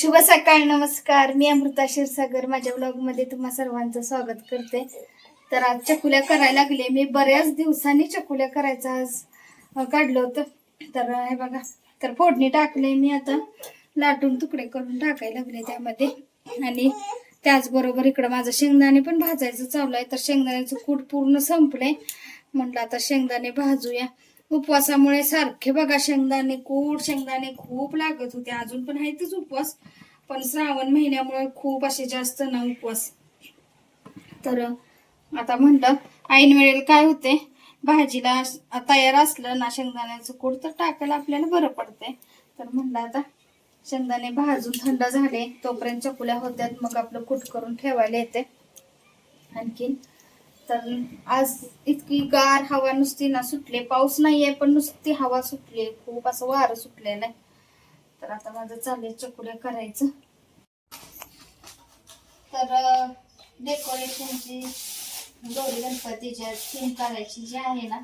शुभ सकाळ नमस्कार. मी अमृता क्षीरसागर. माझ्या ब्लॉगमध्ये तुम्हा सर्वांचं स्वागत करते. तर आज चकुल्या करायला लागले. मी बऱ्याच दिवसांनी चकुल्या करायचं आज काढलं होतं. तर हे बघा. तर फोडणी टाकले मी आता. लाटून तुकडे करून टाकायला लागले त्यामध्ये. आणि त्याचबरोबर इकडं माझं शेंगदाणे पण भाजायचं चालू आहे. तर शेंगदाण्याचं कूट पूर्ण संपलंय. म्हटलं आता शेंगदाणे भाजूया. उपवासामुळे सारखे बघा शेंगदाणे कोड शेंगदाणे खूप लागत होते. अजून पण आहेतच उपवास. पण श्रावण महिन्यामुळे खूप असे जास्त ना उपवास. तर आता म्हणलं ऐन वेळेला काय होते? भाजीला तयार असलं ना शेंगदाण्याचं कूड तर टाकायला आपल्याला बरं पडते. तर म्हणलं आता शेंगदाणे भाजून थंड झाले तोपर्यंत चकुल्या होत्यात मग आपलं कूट करून ठेवायला येते. आणखीन तर आज इतकी गार हवा नुसती ना सुटले. पाऊस नाहीये पण नुसती हवा सुटली. खूप असं वारं सुटलेलं आहे तर आता माझं चाललंय चकुल्या करायचं. तर डेकोरेशनची गौरी गणपतीच्या थीम करायची जी आहे ना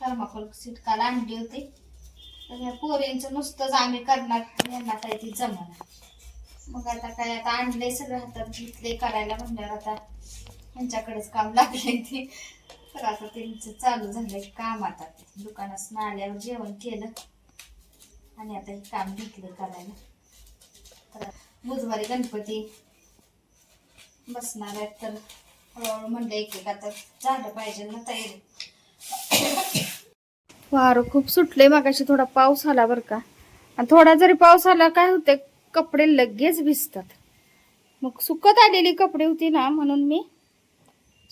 थर्माकोल सीट काल आणली होती. तर ह्या पोरींचं नुसतंच आम्ही करणार. यांना काय ती जमणार. मग आता काय आता आणलंय सगळं हातात घेतले करायला म्हणल्यावर आता यांच्याकडेच काम लागले ते. तर आता त्यांचं चालू झालंय काम आता. दुकानात आल्यावर जेवण केलं. आणि आता हे काम घेतलं करायला. तर बुधवारी गणपती बसणार आहेत तर हळूहळू म्हणलं एक एक आता झालं पाहिजे ना तयारी. वारं खूप सुटले मागाशी थोडा पाऊस आला बरं का. आणि थोडा जरी पाऊस आला काय होते कपडे लगेच भिजतात. मग सुकत आलेली कपडे होती ना म्हणून मी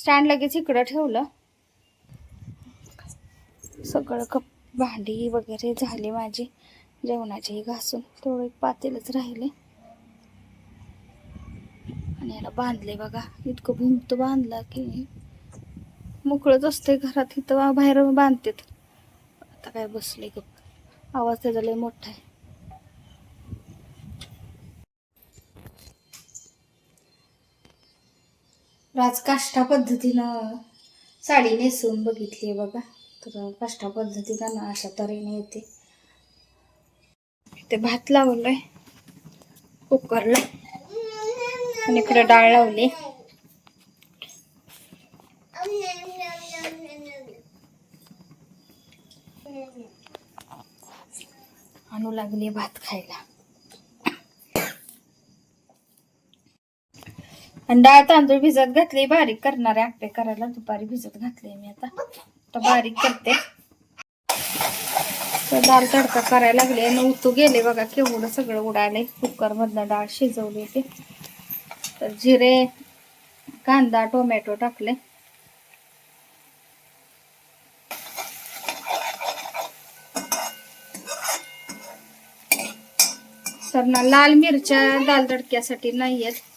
स्टँड लगेच इकडं ठेवलं. सगळं कप भांडी वगैरे झाली माझी. जेवणाचीही घासून थोडं एक पातेलच राहिले. आणि याला बांधले बघा. इतकं भिंत बांधला की मोकळंच असते घरात. इथं बाहेर बांधतेत. आता काय बसले गप. आवाज त्याचा लय मोठा आहे. राजकाष्ठा पद्धतीनं साडी नेसून बघितली आहे बघा. तर काष्ठा पद्धतीनं ना अशा तऱ्हेने येते. ते भात लावलंय. कुकरला. आणि इकडे डाळ लावली. आणू लागली भात खायला. आणि डाळ तांदूळ भिजत घातले बारीक करणारे आप्पे करायला. दुपारी भिजत घातले मी आता. तर बारीक करते. तर डाळ तडका करायला लागले आणि उतू गेले बघा केवढं सगळं उडायला कुकर मधनं डाळ शिजवली ते तर जिरे कांदा टोमॅटो टाकले. तर ना लाल मिरच्या दाल तडक्यासाठी नाही आहेत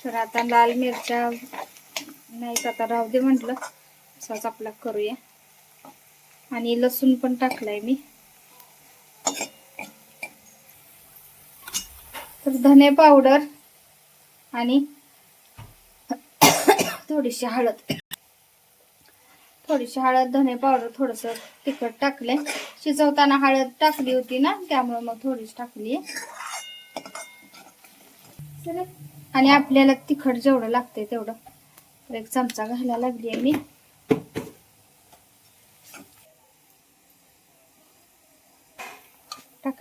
तर आता लाल मिरच्या नाही आता राहू दे म्हटलं. असाच आपला करूया. आणि लसूण पण टाकलाय मी. तर धने पावडर आणि थोडीशी हळद. थोडीशी हळद धने पावडर थोडस तिखट टाकले शिजवताना हळद टाकली होती ना त्यामुळे मग थोडीशी टाकली आणि आपल्याला तिखट जेवढं लागतंय तेवढं. एक चमचा घालायला लागली आहे मी. टाक.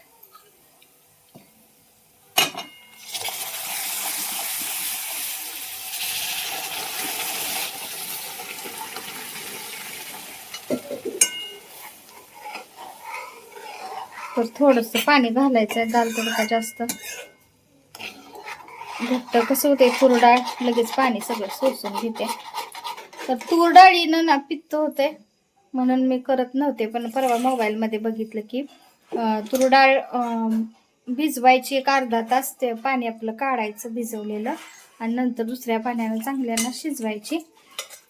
तर थोडस पाणी घालायचं आहे दाल तडका जास्त. घट्ट कसं होते तुरडाळ लगेच पाणी सगळं सोसून घेते. तर तूर डाळीनं ना पित्त होते म्हणून मी करत नव्हते पण परवा मोबाईलमध्ये बघितलं की तुरडाळ तूर डाळ भिजवायची एक अर्धा तास ते पाणी आपलं काढायचं भिजवलेलं आणि नंतर दुसऱ्या पाण्यानं चांगल्यानं शिजवायची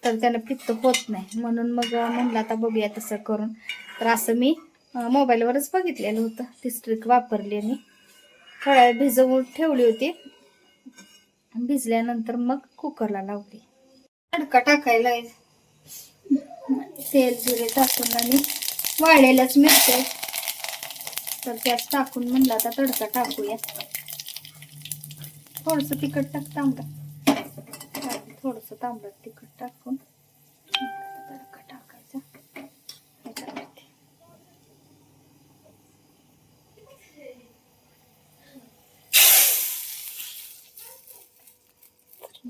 तर त्यानं पित्त होत नाही. म्हणून मग म्हणलं आता बघूया तसं करून. तर असं मी मोबाईलवरच बघितलेलं होतं. ती स्ट्रिक वापरली आणि थोड्या भिजवून ठेवली होती. भिजल्यानंतर मग कुकरला लावली तडका टाकायला. तेल जिरे टाकून आणि वाळलेल्याच मिरच्या आहेत. तर त्यात टाकून म्हणलं आता तडका टाकूया थोडस तिखट टाक तांबडा थोडस तांबडा तिखट टाकून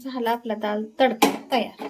झाला आपला दाल तडका. तयार.